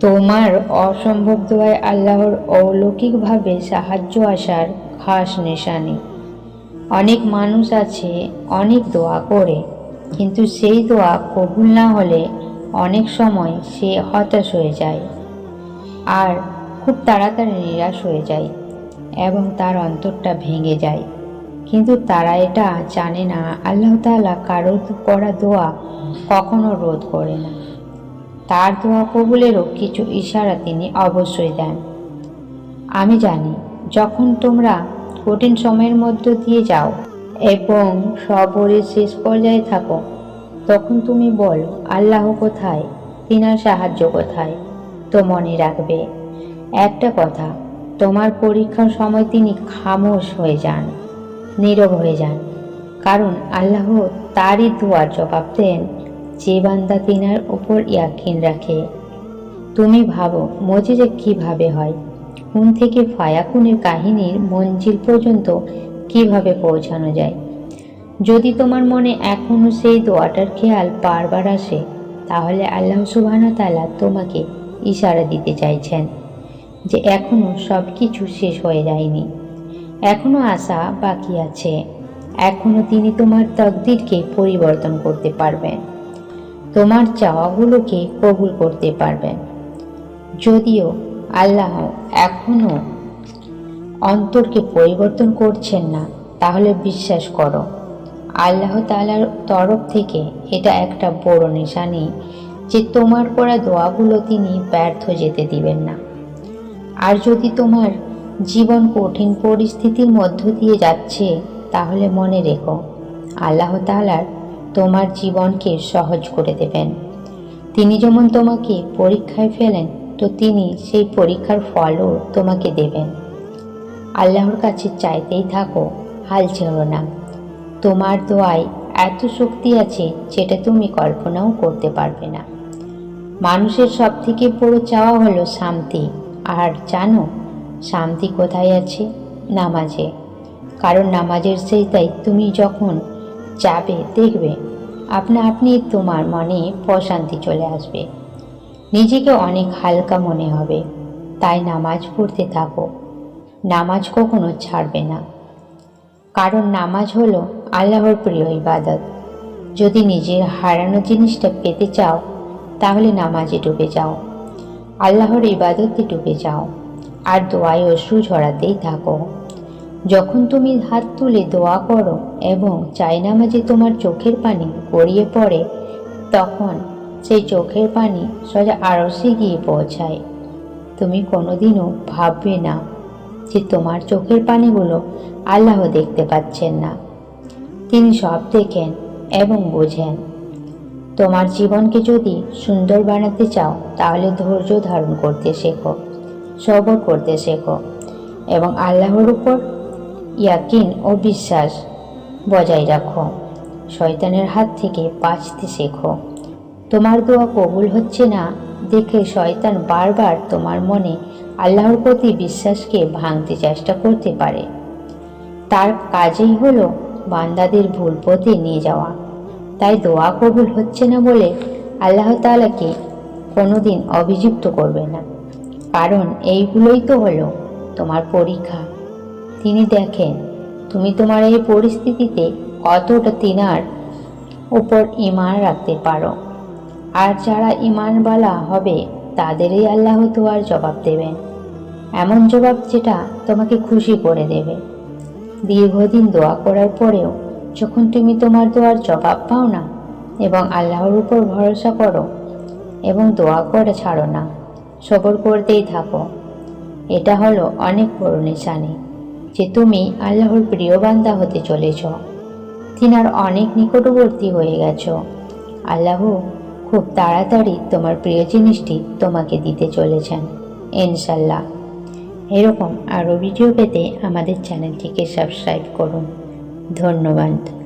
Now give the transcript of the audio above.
তোমার অসম্ভব দোয়ায় আল্লাহর অলৌকিকভাবে সাহায্য আসার খাস নিশানি। অনেক মানুষ আছে, অনেক দোয়া করে, কিন্তু সেই দোয়া কবুল না হলে অনেক সময় সে হতাশ হয়ে যায় আর খুব তাড়াতাড়ি নিরাশ হয়ে যায় এবং তার অন্তরটা ভেঙে যায়। কিন্তু তারা এটা জানে না, আল্লাহ তাআলা কারোর করা দোয়া কখনো রোধ করে না। তার দোয়া কবুলেরও কিছু ইশারা তিনি অবশ্যই দেন। আমি জানি, যখন তোমরা কঠিন সময়ের মধ্য দিয়ে যাও এবং সবরের শেষ পর্যায়ে থাকো, তখন তুমি বলো, আল্লাহ কোথায়, তিনার সাহায্য কোথায়? তো মনে রাখবে, একটা কথা, তোমার পরীক্ষার সময় তিনি খামোশ হয়ে যান, নীরব হয়ে যান, কারণ আল্লাহ তারই দোয়ার জবাব দেন যে বান্দা তিনার উপর ইয়াকিন রাখে। তুমি ভাবো মজিজে কীভাবে হয়? কোন থেকে ফায়াকুনের কাহিনীর মঞ্জিল পর্যন্ত কীভাবে পৌঁছানো যায়? যদি তোমার মনে এখনও সেই দোয়াটার খেয়াল বারবার আসে, তাহলে আল্লাহ সুবহানা তাআলা তোমাকে ইশারা দিতে চাইছেন যে এখনও সব কিছু শেষ হয়ে যায়নি। এখনও আশা বাকি আছে। এখনও তিনি তোমার তকদিরকে পরিবর্তন করতে পারবেন। তোমার চাওয়াগুলোকে কবুল করতে পারবেন যদিও আল্লাহ এখনও অন্তরকে পরিবর্তন করছেন না, তাহলে বিশ্বাস করো, আল্লাহ তালার তরফ থেকে এটা একটা বড় নিশানি যে তোমার করা দোয়াগুলো তিনি ব্যর্থ যেতে দিবেন না। আর যদি তোমার জীবন কঠিন পরিস্থিতির মধ্য দিয়ে যাচ্ছে, তাহলে মনে রেখো, আল্লাহ তাআলার তোমার জীবনকে সহজ করে দেবেন। তিনি যেমন তোমাকে পরীক্ষায় ফেলেন, তো তিনি সেই পরীক্ষার ফলও তোমাকে দেবেন। আল্লাহর কাছে চাইতেই থাকো, হাল ছেড়ো না। তোমার দোয়ায় এত শক্তি আছে যেটা তুমি কল্পনাও করতে পারবে না। মানুষের সব থেকে বড় চাওয়া হলো শান্তি। আর জানো, শান্তি কোথায় আছে? নামাজে। কারণ নামাজের সেই তাই তুমি যখন যাবে, দেখবে। আপনা আপনি তোমার মনে প্রশান্তি চলে আসবে। নিজেকে অনেক হালকা মনে হবে। তাই নামাজ পড়তে থাকো। নামাজ কখনো ছাড়বে না। কারণ নামাজ হলো আল্লাহর প্রিয় ইবাদত। যদি নিজের হারানো জিনিসটা পেতে চাও, তাহলে নামাজে ডুবে যাও। আল্লাহর ইবাদতে ডুবে যাও। আর দোয়ায় অশ্রু ঝরাতেই থাকো। যখন তুমি হাত তুলে দোয়া করো এবং চাই নামাজে তোমার চোখের পানি গড়িয়ে পড়ে, তখন সেই চোখের পানি সোজা আরসে গিয়ে পৌঁছায়। তুমি কোনোদিনও ভাববে না যে তোমার চোখের পানিগুলো আল্লাহ দেখতে পাচ্ছেন না। তিনি সব দেখেন এবং বোঝেন। তোমার জীবনকে যদি সুন্দর বানাতে চাও, তাহলে ধৈর্য ধারণ করতে শেখো, সবর করতে শেখো এবং আল্লাহর উপর ইয়াকিন ও বিশ্বাস বজায় রাখো। শয়তানের হাত থেকে বাঁচতে শেখো। তোমার দোয়া কবুল হচ্ছে না, দেখে শয়তান বারবার তোমার মনে আল্লাহর প্রতি বিশ্বাসকে ভাঙতে চেষ্টা করতে পারে। তার কাজেই হলো বান্দাদের ভুল পথে নিয়ে যাওয়া। তাই দোয়া কবুল হচ্ছে না বলে আল্লাহ তাআলাকে কোনোদিন অভিযুক্ত করবে না। কারণ এইগুলোই তো হলো তোমার পরীক্ষা। তিনি দেখেন, তুমি তোমার এই পরিস্থিতিতে কতটা তিনার উপর ইমান রাখতে পারো। আর যারা ইমানবালা হবে, তাদেরই আল্লাহ দোয়ার জবাব দেবেন। এমন জবাব যেটা তোমাকে খুশি করে দেবে। দীর্ঘদিন দোয়া করার পরেও যখন তুমি তোমার দোয়ার জবাব পাও না এবং আল্লাহর উপর ভরসা করো এবং দোয়া করে ছাড়ো না, সবর করতেই থাকো। এটা হলো অনেক বড় নিশানি। যে তুমি আল্লাহর প্রিয় বান্দা হতে চলেছ। তিনার অনেক নিকটবর্তী হয়ে গেছ। আল্লাহ খুব তাড়াতাড়ি তোমার প্রিয় জিনিসটি তোমাকে দিতে চলেছেন ইনশাল্লাহ এরকম আরও ভিডিও পেতে আমাদের চ্যানেলটিকে সাবস্ক্রাইব করুন। ধন্যবাদ।